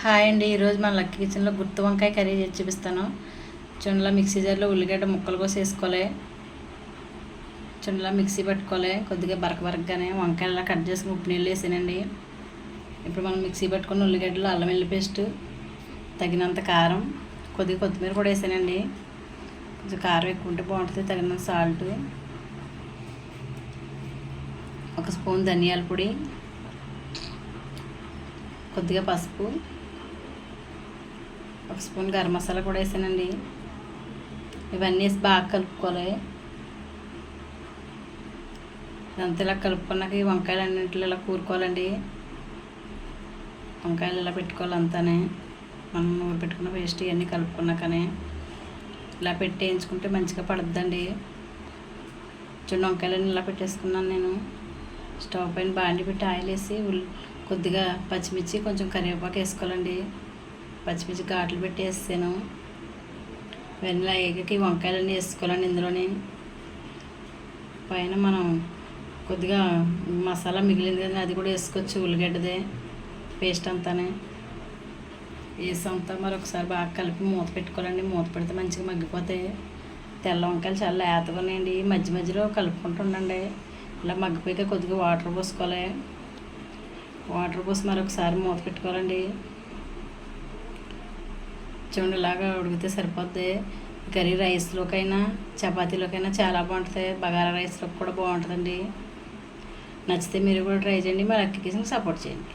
Hi అండి ఈరోజు మన లక్కీ కిచెన్లో గుత్తి వంకాయ కర్రీ చేసి చూపిస్తాను. చుండ్లా మిక్సీ జార్లో ఉల్లిగడ్డ ముక్కలు కోసి వేసుకోవాలి. చుండ్లా మిక్సీ పెట్టుకోవాలి. కొద్దిగా బరక బరకగానే వంకాయలు కట్ చేసుకుని ఉప్పు నీళ్ళు వేసానండి. ఇప్పుడు మనం మిక్సీ పెట్టుకున్న ఉల్లిగడ్డలు అల్లం వెల్లి పేస్ట్ తగినంత కారం కొద్దిగా కొత్తిమీర కూడా వేసానండి. కొంచెం కారం ఎక్కువ ఉంటే బాగుంటుంది తగినంత సాల్ట్ ఒక స్పూన్ ధనియాల పొడి కొద్దిగా పసుపు ఒక స్పూన్ గరం మసాలా కూడా వేసానండి. ఇవన్నీ వేసి బాగా కలుపుకోవాలి. ఇదంతా ఇలా కలుపుకున్నాక ఈ వంకాయలు అన్నింటిలో ఇలా కూరుకోవాలండి. వంకాయలు ఇలా పెట్టుకోవాలి అంతానే. మనం పెట్టుకున్న పేస్ట్ ఇవన్నీ కలుపుకున్నాకనే. ఇలా పెట్టి వేయించుకుంటే మంచిగా పడుద్దండి. చిన్న వంకాయలన్నీ ఇలా పెట్టేసుకున్నాను నేను. స్టవ్ పైన బాండి పెట్టి ఆయిల్ వేసి ఉల్లి కొద్దిగా పచ్చిమిర్చి కొంచెం కరివేపాకు వేసుకోవాలండి. పచ్చిమిర్చి ఘాట్లు పెట్టి వేస్తాను వెన్నెల ఏగకి వంకాయలన్నీ వేసుకోవాలండి ఇందులోని. పైన మనం కొద్దిగా మసాలా మిగిలింది కదా అది కూడా వేసుకోవచ్చు ఉల్లిగడ్డదే పేస్ట్ అంతానే. వేసంతా మరి ఒకసారి బాగా కలిపి మూత పెట్టుకోవాలండి. మూత పెడితే మంచిగా మగ్గిపోతాయి. తెల్ల వంకాయలు చాలా లేతగా ఉన్నాయండి. మధ్య మధ్యలో కలుపుకుంటూ ఉండండి. ఇలా మగ్గిపోయాక కొద్దిగా వాటర్ పోసుకోవాలి. వాటర్ పోసి మరొకసారి మూత పెట్టుకోవాలండి. చూడండి ఉడికితే సరిపోద్ది. కర్రీ రైస్లోకైనా చపాతీలోకైనా చాలా బాగుంటుంది. బగారా రైస్లోకి కూడా బాగుంటుందండి. నచ్చితే మీరు కూడా ట్రై చేయండి. మరి అక్కడికి సపోర్ట్ చేయండి.